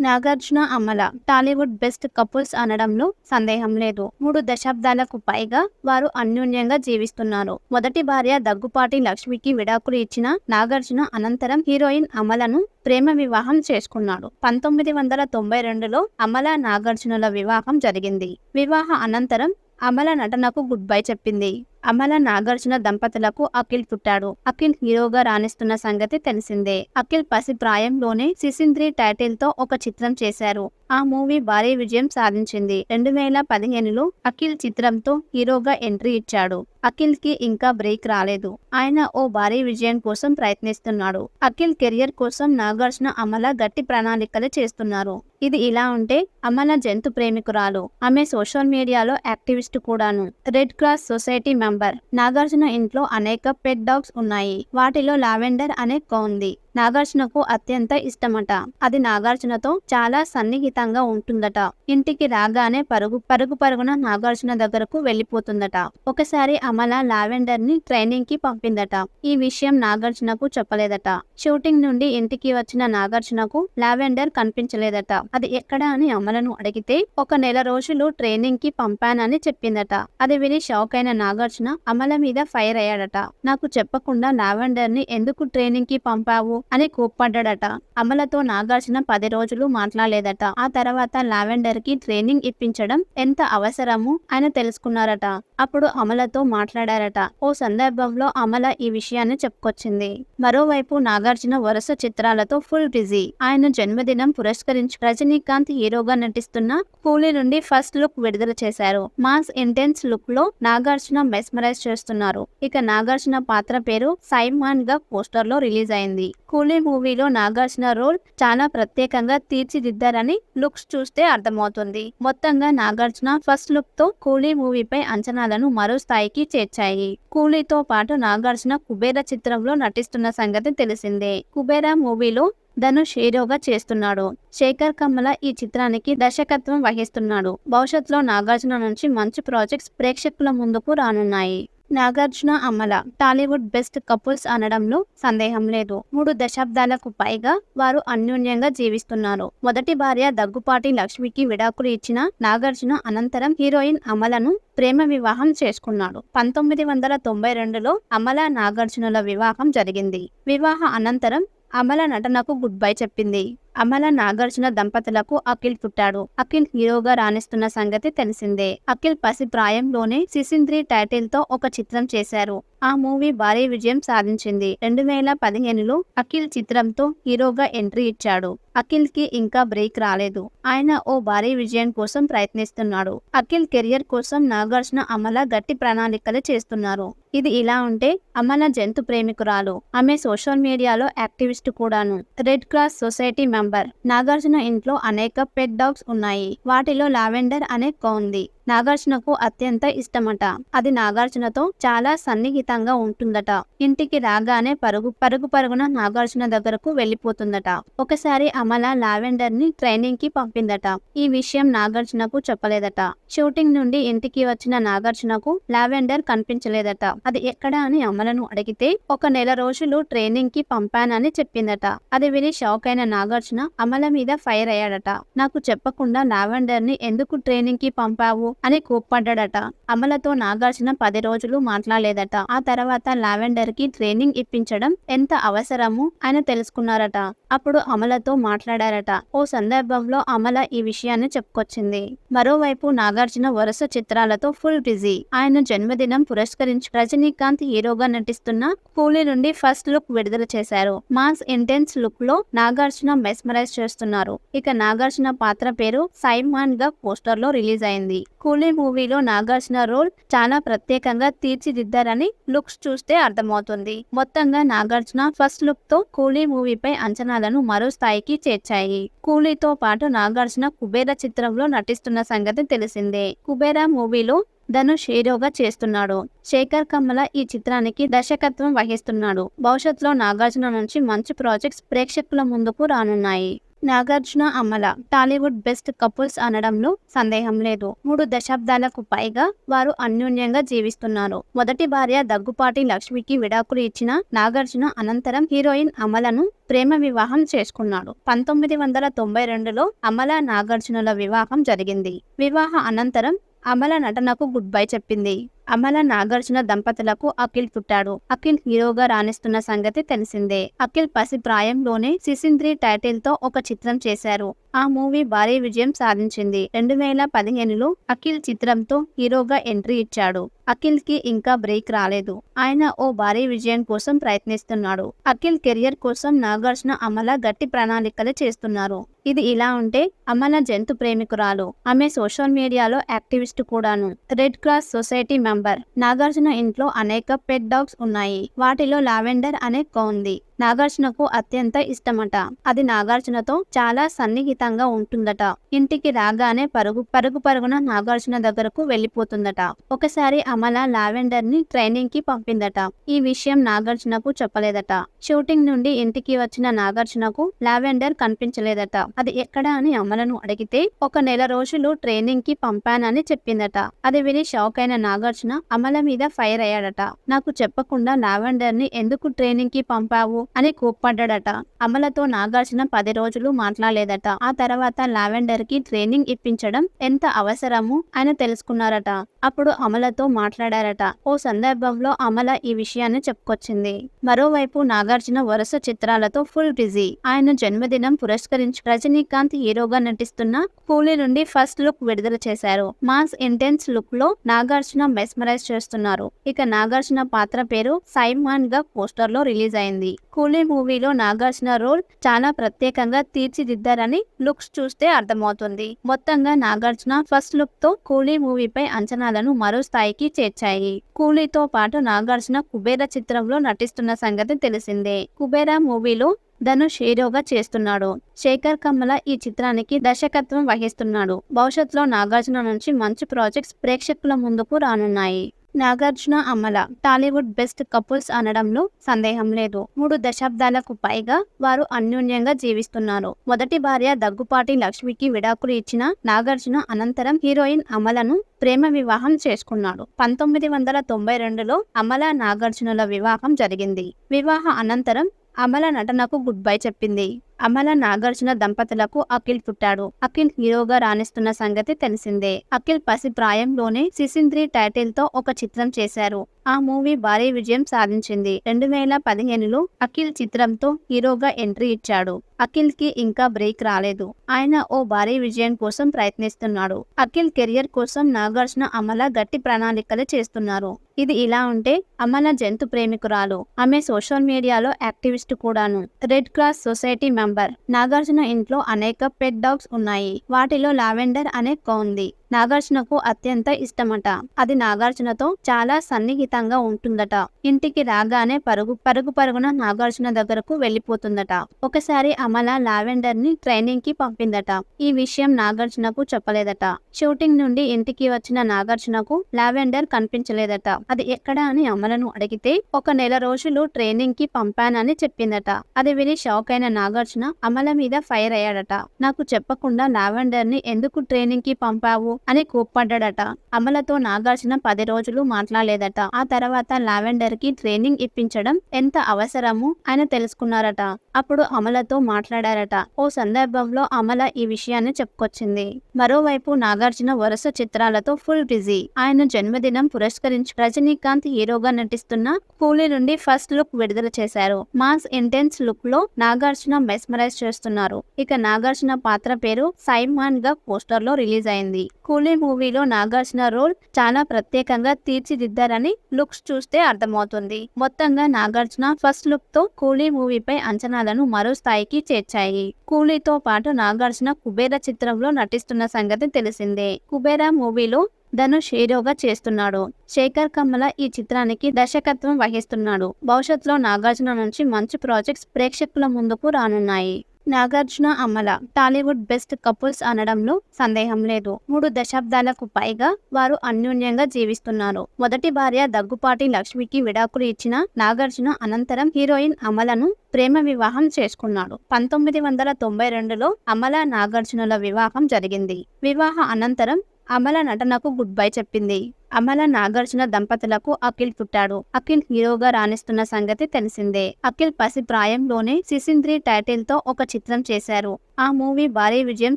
Nagarjuna Amala Tollywood best couples అనడంలో సందేహం లేదు. మూడు దశాబ్దాలకు పైగా వారు అన్యోన్యంగా జీవిస్తున్నారు. మొదటి భార్య దగ్గుపాటి లక్ష్మికి విడాకులు ఇచ్చిన నాగార్జున అనంతరం హీరోయిన్ అమలను ప్రేమ వివాహం చేసుకున్నాడు. పంతొమ్మిది వందల తొంభై రెండులో అమల నాగార్జునుల వివాహం జరిగింది. వివాహ అనంతరం అమల నటనకు గుడ్ బై చెప్పింది. అమల నాగార్జున దంపతులకు అఖిల్ పుట్టాడు. అఖిల్ హీరోగా రాణిస్తున్న సంగతి తెలిసిందే. అఖిల్ పసి ప్రాయంలోనే సిసింద్రి టైటిల్తో ఒక చిత్రం చేశారు. ఆ మూవీ భారీ విజయం సాధించింది. రెండు వేల పదిహేనులో అఖిల్ చిత్రంతో హీరోగా ఎంట్రీ ఇచ్చాడు. అఖిల్కి ఇంకా బ్రేక్ రాలేదు. ఆయన ఓ భారీ విజయం కోసం ప్రయత్నిస్తున్నాడు. అఖిల్ కెరియర్ కోసం నాగార్జున అమల గట్టి ప్రణాళికలు చేస్తున్నారు. ఇది ఇలా ఉంటే అమల జంతు ప్రేమికురాలు. ఆమె సోషల్ మీడియాలో యాక్టివిస్ట్ కూడాను. Red Cross Society member Nagarjuna ఇంట్లో అనేక పెట్ డాగ్స్ ఉన్నాయి. వాటిలో లావెండర్ అనే ఉంది. నాగార్జునకు అత్యంత ఇష్టమట. అది నాగార్జునతో చాలా సన్నిహితంగా ఉంటుందట. ఇంటికి రాగానే పరుగు పరుగు పరుగున నాగార్జున దగ్గరకు వెళ్ళిపోతుందట ఒకసారి అమల లావెండర్ని ట్రైనింగ్కి పంపిందట. ఈ విషయం నాగార్జునకు చెప్పలేదట. షూటింగ్ నుండి ఇంటికి వచ్చిన నాగార్జునకు లావెండర్ కనిపించలేదట. అది ఎక్కడ అని అమలను అడిగితే ఒక నెల రోజులు ట్రైనింగ్కి పంపానని చెప్పిందట. అది విని షాక్ అయిన నాగార్జున అమల మీద ఫైర్ అయ్యాడట. నాకు చెప్పకుండా లావెండర్ని ఎందుకు ట్రైనింగ్కి పంపావు? అని కోప్పడ్డాడట. అమలతో నాగార్జున పది రోజులు మాట్లాడలేదట. ఆ తర్వాత లావెండర్కి ట్రైనింగ్ ఇప్పించడం ఎంత అవసరము ఆయన తెలుసుకున్నారట. అప్పుడు అమలతో మాట్లాడారట. ఓ సందర్భంలో అమల ఈ విషయాన్ని చెప్పుకొచ్చింది. మరోవైపు నాగార్జున వరుస చిత్రాలతో ఫుల్ బిజీ. ఆయన జన్మదినం పురస్కరించి రజనీకాంత్ హీరోగా నటిస్తున్న కూలీ నుండి ఫస్ట్ లుక్ విడుదల చేశారు. మాస్ ఇంటెన్స్ లుక్లో నాగార్జున మెస్మరైజ్ చేస్తున్నారు. ఇక నాగార్జున పాత్ర పేరు సైమాన్గా పోస్టర్లో రిలీజ్ అయింది. కూలీ మూవీలో నాగార్జున రోల్ చాలా ప్రత్యేకంగా తీర్చిదిద్దారని లుక్స్ చూస్తే అర్థమవుతుంది. మొత్తంగా నాగార్జున ఫస్ట్ లుక్తో కూలీ మూవీపై అంచనాలను మరో స్థాయికి చేర్చాయి. కూలీతో పాటు నాగార్జున కుబేర చిత్రంలో నటిస్తున్న సంగతి తెలిసిందే. కుబేర మూవీలో ధనుష్ హీరోగా చేస్తున్నాడు. శేఖర్ కమ్మల ఈ చిత్రానికి దర్శకత్వం వహిస్తున్నాడు. భవిష్యత్తులో నాగార్జున నుంచి మంచి ప్రాజెక్ట్స్ ప్రేక్షకుల ముందుకు రానున్నాయి. Nagarjuna Amala Tollywood best couples అనడంలో సందేహం లేదు. మూడు దశాబ్దాలకు పైగా వారు అన్యోన్యంగా జీవిస్తున్నారు. మొదటి భార్య దగ్గుపాటి లక్ష్మికి విడాకులు ఇచ్చిన నాగార్జున అనంతరం హీరోయిన్ అమలను ప్రేమ వివాహం చేసుకున్నాడు. పంతొమ్మిది వందల తొంభై రెండులో అమల నాగార్జునుల వివాహం జరిగింది. వివాహ అనంతరం అమల నటనకు గుడ్ బై చెప్పింది. అమల నాగార్జున దంపతులకు అఖిల్ పుట్టాడు. అఖిల్ హీరోగా రాణిస్తున్న సంగతి తెలిసిందే. అఖిల్ పసి ప్రాయంలోనే సిసింద్రి టైటిల్తో ఒక చిత్రం చేశారు. ఆ మూవీ భారీ విజయం సాధించింది. రెండు వేల పదిహేనులో అఖిల్ చిత్రంతో హీరోగా ఎంట్రీ ఇచ్చాడు. అఖిల్కి ఇంకా బ్రేక్ రాలేదు. ఆయన ఓ భారీ విజయం కోసం ప్రయత్నిస్తున్నాడు. అఖిల్ కెరియర్ కోసం నాగార్జున అమల గట్టి ప్రణాళికలు చేస్తున్నారు. ఇది ఇలా ఉంటే అమల జంతు ప్రేమికురాలు. ఆమె సోషల్ మీడియాలో యాక్టివిస్ట్ కూడాను. Red Cross Society member. Nagarjuna ఇంట్లో అనేక పెట్ డాగ్స్ ఉన్నాయి. వాటిలో లావెండర్ అనే ఉంది నాగార్జునకు అత్యంత ఇష్టమట. అది నాగార్జునతో చాలా సన్నిహితంగా ఉంటుందట. ఇంటికి రాగానే పరుగు పరుగు పరుగున నాగార్జున దగ్గరకు వెళ్ళిపోతుందట ఒకసారి అమల లావెండర్ని ట్రైనింగ్కి పంపిందట. ఈ విషయం నాగార్జునకు చెప్పలేదట. షూటింగ్ నుండి ఇంటికి వచ్చిన నాగార్జునకు లావెండర్ కనిపించలేదట. అది ఎక్కడ అని అమలను అడిగితే ఒక నెల రోజులు ట్రైనింగ్కి పంపానని చెప్పిందట. అది విని షాక్ అయిన నాగార్జున అమల మీద ఫైర్ అయ్యాడట. నాకు చెప్పకుండా లావెండర్ని ఎందుకు ట్రైనింగ్కి పంపావు? అని కోప్పడ్డాడట. అమలతో నాగార్జున పది రోజులు మాట్లాడలేదట. ఆ తర్వాత లావెండర్కి ట్రైనింగ్ ఇప్పించడం ఎంత అవసరము ఆయన తెలుసుకున్నారట. అప్పుడు అమలతో మాట్లాడారట. ఓ సందర్భంలో అమల ఈ విషయాన్ని చెప్పుకొచ్చింది. మరోవైపు నాగార్జున వరుస చిత్రాలతో ఫుల్ బిజీ ఆయన జన్మదినం పురస్కరించి రజనీకాంత్ హీరోగా నటిస్తున్న కూలీ నుండి ఫస్ట్ లుక్ విడుదల చేశారు. మాస్ ఇంటెన్స్ లుక్లో నాగార్జున మెస్మరైజ్ చేస్తున్నారు. ఇక నాగార్జున పాత్ర పేరు సైమాన్గా పోస్టర్లో రిలీజ్ అయింది. కూలీ మూవీలో నాగార్జున రోల్ చాలా ప్రత్యేకంగా తీర్చిదిద్దారని లుక్స్ చూస్తే అర్థమవుతుంది. మొత్తంగా నాగార్జున ఫస్ట్ లుక్తో కూలీ మూవీపై అంచనాలను మరో స్థాయికి చేర్చాయి. కూలీతో పాటు నాగార్జున కుబేర చిత్రంలో నటిస్తున్న సంగతి తెలిసిందే. కుబేర మూవీలో ధనుష్ హీరోగా చేస్తున్నాడు. శేఖర్ కమ్మల ఈ చిత్రానికి దర్శకత్వం వహిస్తున్నాడు. భవిష్యత్తులో నాగార్జున నుంచి మంచి ప్రాజెక్ట్స్ ప్రేక్షకుల ముందుకు రానున్నాయి. Nagarjuna Amala. Tollywood best couples అనడంలో సందేహం లేదు. మూడు దశాబ్దాలకు పైగా వారు అన్యోన్యంగా జీవిస్తున్నారు. మొదటి భార్య దగ్గుపాటి లక్ష్మికి విడాకులు ఇచ్చిన నాగార్జున అనంతరం హీరోయిన్ అమలను ప్రేమ వివాహం చేసుకున్నాడు. పంతొమ్మిది వందల తొంభై రెండులో అమల నాగార్జునుల వివాహం జరిగింది. వివాహ అనంతరం అమల నటనకు గుడ్ బై చెప్పింది. అమల నాగార్జున దంపతులకు అఖిల్ పుట్టాడు. అఖిల్ హీరోగా రాణిస్తున్న సంగతి తెలిసిందే. అఖిల్ పసి ప్రాయంలోనే సిసింద్రి టైటిల్తో ఒక చిత్రం చేశారు. ఆ మూవీ భారీ విజయం సాధించింది. రెండు వేల పదిహేనులో అఖిల్ చిత్రంతో హీరోగా ఎంట్రీ ఇచ్చాడు. అఖిల్కి ఇంకా బ్రేక్ రాలేదు. ఆయన ఓ భారీ విజయం కోసం ప్రయత్నిస్తున్నాడు. అఖిల్ కెరియర్ కోసం నాగార్జున అమల గట్టి ప్రణాళికలు చేస్తున్నారు. ఇది ఇలా ఉంటే అమల జంతు ప్రేమికురాలు. ఆమె సోషల్ మీడియాలో యాక్టివిస్ట్ కూడాను. Red Cross Society member Nagarjuna ఇంట్లో అనేక పెట్ డాగ్స్ ఉన్నాయి. వాటిలో లావెండర్ అనే ఉంది. నాగార్జునకు అత్యంత ఇష్టమట. అది నాగార్జునతో చాలా సన్నిహితంగా ఉంటుందట. ఇంటికి రాగానే పరుగు పరుగు పరుగున నాగార్జున దగ్గరకు వెళ్ళిపోతుందట. ఒకసారి అమల లావెండర్ని ట్రైనింగ్కి పంపిందట. ఈ విషయం నాగార్జునకు చెప్పలేదట. షూటింగ్ నుండి ఇంటికి వచ్చిన నాగార్జునకు లావెండర్ కనిపించలేదట. అది ఎక్కడ అని అమలను అడిగితే ఒక నెల రోజులు ట్రైనింగ్కి పంపానని చెప్పిందట. అది విని షాక్ అయిన నాగార్జున అమల మీద ఫైర్ అయ్యాడట. నాకు చెప్పకుండా లావెండర్ని ఎందుకు ట్రైనింగ్కి పంపావు? అని కోప్పడ్డాడట. అమలతో నాగార్జున పది రోజులు మాట్లాడలేదట. ఆ తర్వాత లావెండర్కి ట్రైనింగ్ ఇప్పించడం ఎంత అవసరము ఆయన తెలుసుకున్నారట. అప్పుడు అమలతో మాట్లాడారట. ఓ సందర్భంలో అమల ఈ విషయాన్ని చెప్పుకొచ్చింది. మరోవైపు నాగార్జున వరుస చిత్రాలతో ఫుల్ బిజీ. ఆయన జన్మదినం పురస్కరించి రజనీకాంత్ హీరోగా నటిస్తున్న కూలీ నుండి ఫస్ట్ లుక్ విడుదల చేశారు. మాస్ ఇంటెన్స్ లుక్లో నాగార్జున మెస్మరైజ్ చేస్తున్నారు. ఇక నాగార్జున పాత్ర పేరు సైమాన్గా పోస్టర్లో రిలీజ్ అయింది. కూలీ మూవీలో నాగార్జున రోల్ చాలా ప్రత్యేకంగా తీర్చిదిద్దారని లుక్స్ చూస్తే అర్థమవుతుంది. మొత్తంగా నాగార్జున ఫస్ట్ లుక్తో కూలీ మూవీపై అంచనాలను మరో స్థాయికి చేర్చాయి. కూలీతో పాటు నాగార్జున కుబేర చిత్రంలో నటిస్తున్న సంగతి తెలిసిందే. కుబేర మూవీలో ధనుష్ హీరోగా చేస్తున్నాడు. శేఖర్ కమ్మల ఈ చిత్రానికి దర్శకత్వం వహిస్తున్నాడు. భవిష్యత్తులో నాగార్జున నుంచి మంచి ప్రాజెక్ట్స్ ప్రేక్షకుల ముందుకు రానున్నాయి. Nagarjuna Amala Tollywood best couples అనడంలో సందేహం లేదు. మూడు దశాబ్దాలకు పైగా వారు అన్యోన్యంగా జీవిస్తున్నారు. మొదటి భార్య దగ్గుపాటి లక్ష్మికి విడాకులు ఇచ్చిన నాగార్జున అనంతరం హీరోయిన్ అమలను ప్రేమ వివాహం చేసుకున్నాడు. పంతొమ్మిది వందల తొంభై రెండులో అమల నాగార్జునుల వివాహం జరిగింది. వివాహ అనంతరం అమల నటనకు గుడ్ బై చెప్పింది. అమల నాగార్జున దంపతులకు అఖిల్ పుట్టాడు అఖిల్ హీరోగా రాణిస్తున్న సంగతి తెలిసిందే. అఖిల్ పసి ప్రాయంలోనే సిసింద్రి టైటిల్తో ఒక చిత్రం చేశారు. ఆ మూవీ భారీ విజయం సాధించింది. రెండు వేల పదిహేనులో అఖిల్ చిత్రంతో హీరోగా ఎంట్రీ ఇచ్చాడు. అఖిల్కి ఇంకా బ్రేక్ రాలేదు. ఆయన ఓ భారీ విజయం కోసం ప్రయత్నిస్తున్నాడు. అఖిల్ కెరియర్ కోసం నాగార్జున అమల గట్టి ప్రణాళికలు చేస్తున్నారు. ఇది ఇలా ఉంటే అమల జంతు ప్రేమికురాలు. ఆమె సోషల్ మీడియాలో యాక్టివిస్ట్ కూడాను. Red Cross Society member. Nagarjuna ఇంట్లో అనేక పెట్ డాగ్స్ ఉన్నాయి. వాటిలో లావెండర్ అనే ఉంది నాగార్జునకు అత్యంత ఇష్టమట. అది నాగార్జునతో చాలా సన్నిహితంగా ఉంటుందట. ఇంటికి రాగానే పరుగు పరుగు పరుగున నాగార్జున దగ్గరకు వెళ్ళిపోతుందట. ఒకసారి అమల లావెండర్ని ట్రైనింగ్కి పంపిందట. ఈ విషయం నాగార్జునకు చెప్పలేదట. షూటింగ్ నుండి ఇంటికి వచ్చిన నాగార్జునకు లావెండర్ కనిపించలేదట. అది ఎక్కడ అని అమలను అడిగితే ఒక నెల రోజులు ట్రైనింగ్కి పంపానని చెప్పిందట. అది విని షాక్ అయిన నాగార్జున అమల మీద ఫైర్ అయ్యాడట. నాకు చెప్పకుండా లావెండర్ని ఎందుకు ట్రైనింగ్కి పంపావు? అని కోప్పడ్డాడట. అమలతో నాగార్జున పది రోజులు మాట్లాడలేదట. ఆ తర్వాత లావెండర్కి ట్రైనింగ్ ఇప్పించడం ఎంత అవసరము? ఆయన తెలుసుకున్నారట. అప్పుడు అమలతో మాట్లాడారట. ఓ సందర్భంలో అమల ఈ విషయాన్ని చెప్పుకొచ్చింది. మరోవైపు నాగార్జున వరుస చిత్రాలతో ఫుల్ బిజీ. ఆయన జన్మదినం పురస్కరించి రజనీకాంత్ హీరోగా నటిస్తున్న కూలీ నుండి ఫస్ట్ లుక్ విడుదల చేశారు. మాస్ ఇంటెన్స్ లుక్లో నాగార్జున మెస్మరైజ్ చేస్తున్నారు. ఇక నాగార్జున పాత్ర పేరు సైమాన్గా పోస్టర్లో రిలీజ్ అయింది. కూలీ మూవీలో నాగార్జున రోల్ చాలా ప్రత్యేకంగా తీర్చిదిద్దారని లుక్స్ చూస్తే అర్థమవుతుంది. మొత్తంగా నాగార్జున ఫస్ట్ లుక్తో కూలీ మూవీపై అంచనాలను మరో స్థాయికి చేర్చాయి. కూలీతో పాటు నాగార్జున కుబేర చిత్రంలో నటిస్తున్న సంగతి తెలిసిందే. కుబేర మూవీలో ధనుష్ హీరోగా చేస్తున్నాడు. శేఖర్ కమ్మల ఈ చిత్రానికి దర్శకత్వం వహిస్తున్నాడు. భవిష్యత్తులో నాగార్జున నుంచి మంచి ప్రాజెక్ట్స్ ప్రేక్షకుల ముందుకు రానున్నాయి. Nagarjuna Amala Tollywood best couples అనడంలో సందేహం లేదు. మూడు దశాబ్దాలకు పైగా వారు అన్యోన్యంగా జీవిస్తున్నారు. మొదటి భార్య దగ్గుపాటి లక్ష్మికి విడాకులు ఇచ్చిన నాగార్జున అనంతరం హీరోయిన్ అమలను ప్రేమ వివాహం చేసుకున్నాడు. పంతొమ్మిది వందల తొంభై రెండులో అమల నాగార్జునుల వివాహం జరిగింది. వివాహ అనంతరం అమల నటనకు గుడ్ బై చెప్పింది. అమల నాగార్జున దంపతులకు అఖిల్ పుట్టాడు. అఖిల్ హీరోగా రాణిస్తున్న సంగతి తెలిసిందే. అఖిల్ పసి ప్రాయంలోనే సిసింద్రి టైటిల్తో ఒక చిత్రం చేశారు. ఆ మూవీ భారీ విజయం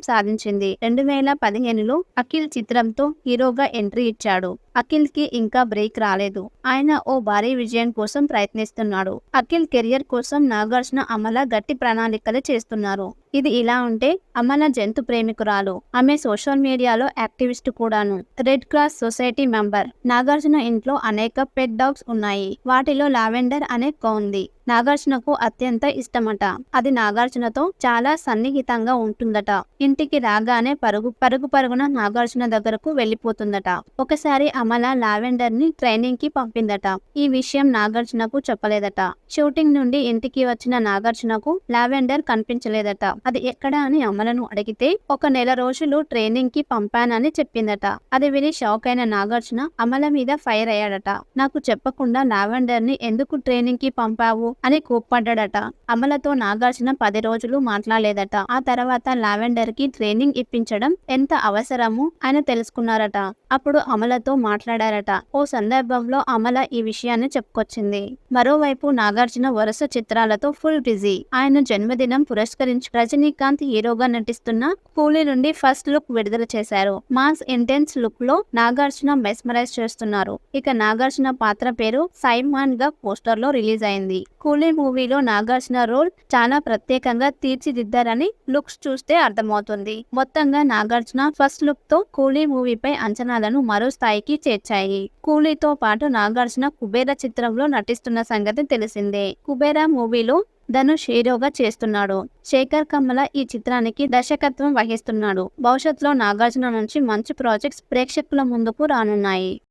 సాధించింది. రెండు వేల పదిహేనులో అఖిల్ చిత్రంతో హీరోగా ఎంట్రీ ఇచ్చాడు. అఖిల్కి ఇంకా బ్రేక్ రాలేదు. ఆయన ఓ భారీ విజయం కోసం ప్రయత్నిస్తున్నాడు. అఖిల్ కెరియర్ కోసం నాగార్జున అమల గట్టి ప్రణాళికలు చేస్తున్నారు. ఇది ఇలా ఉంటే అమల జంతు ప్రేమికురాలు. ఆమె సోషల్ మీడియాలో యాక్టివిస్ట్ కూడాను. Red Cross Society number. Nagarjuna ఇంట్లో అనేక పెట్ డాగ్స్ ఉన్నాయి. వాటిలో లావెండర్ అనే ఉంది. నాగార్జునకు అత్యంత ఇష్టమట. అది నాగార్జునతో చాలా సన్నిహితంగా ఉంటుందట. ఇంటికి రాగానే పరుగు పరుగు పరుగున నాగార్జున దగ్గరకు వెళ్ళిపోతుందట. ఒకసారి అమల లావెండర్ని ట్రైనింగ్కి పంపిందట. ఈ విషయం నాగార్జునకు చెప్పలేదట. షూటింగ్ నుండి ఇంటికి వచ్చిన నాగార్జునకు లావెండర్ కనిపించలేదట. అది ఎక్కడ అని అమలను అడిగితే ఒక నెల రోజులు ట్రైనింగ్కి పంపానని చెప్పిందట. అది విని షాక్ అయిన నాగార్జున అమల మీద ఫైర్ అయ్యాడట. నాకు చెప్పకుండా లావెండర్ని ఎందుకు ట్రైనింగ్కి పంపావు? అని కోప్పడ్డాడట. అమలతో నాగార్జున పది రోజులు మాట్లాడలేదట. ఆ తర్వాత లావెండర్కి ట్రైనింగ్ ఇప్పించడం ఎంత అవసరమో? ఆయన తెలుసుకున్నారట. అప్పుడు అమలతో మాట్లాడారట. ఓ సందర్భంలో అమల ఈ విషయాన్ని చెప్పుకొచ్చింది. మరోవైపు నాగార్జున వరుస చిత్రాలతో ఫుల్ బిజీ. ఆయన జన్మదినం పురస్కరించి రజనీకాంత్ హీరోగా నటిస్తున్న కూలీ నుండి ఫస్ట్ లుక్ విడుదల చేశారు. మాస్ ఇంటెన్స్ లుక్లో నాగార్జున మెస్మరైజ్ చేస్తున్నారు. ఇక నాగార్జున పాత్ర పేరు సైమాన్గా పోస్టర్లో రిలీజ్ అయింది. కూలీ మూవీలో నాగార్జున రోల్ చాలా ప్రత్యేకంగా తీర్చిదిద్దారని లుక్స్ చూస్తే అర్థమవుతుంది. మొత్తంగా నాగార్జున ఫస్ట్ లుక్తో కూలీ మూవీపై అంచనాలను మరో స్థాయికి చేర్చాయి. కూలీతో పాటు నాగార్జున కుబేర చిత్రంలో నటిస్తున్న సంగతి తెలిసిందే. కుబేర మూవీలో ధనుష్ హీరోగా చేస్తున్నాడు. శేఖర్ కమల ఈ చిత్రానికి దర్శకత్వం వహిస్తున్నాడు. భవిష్యత్తులో నాగార్జున నుంచి మంచి ప్రాజెక్ట్స్ ప్రేక్షకుల ముందుకు రానున్నాయి.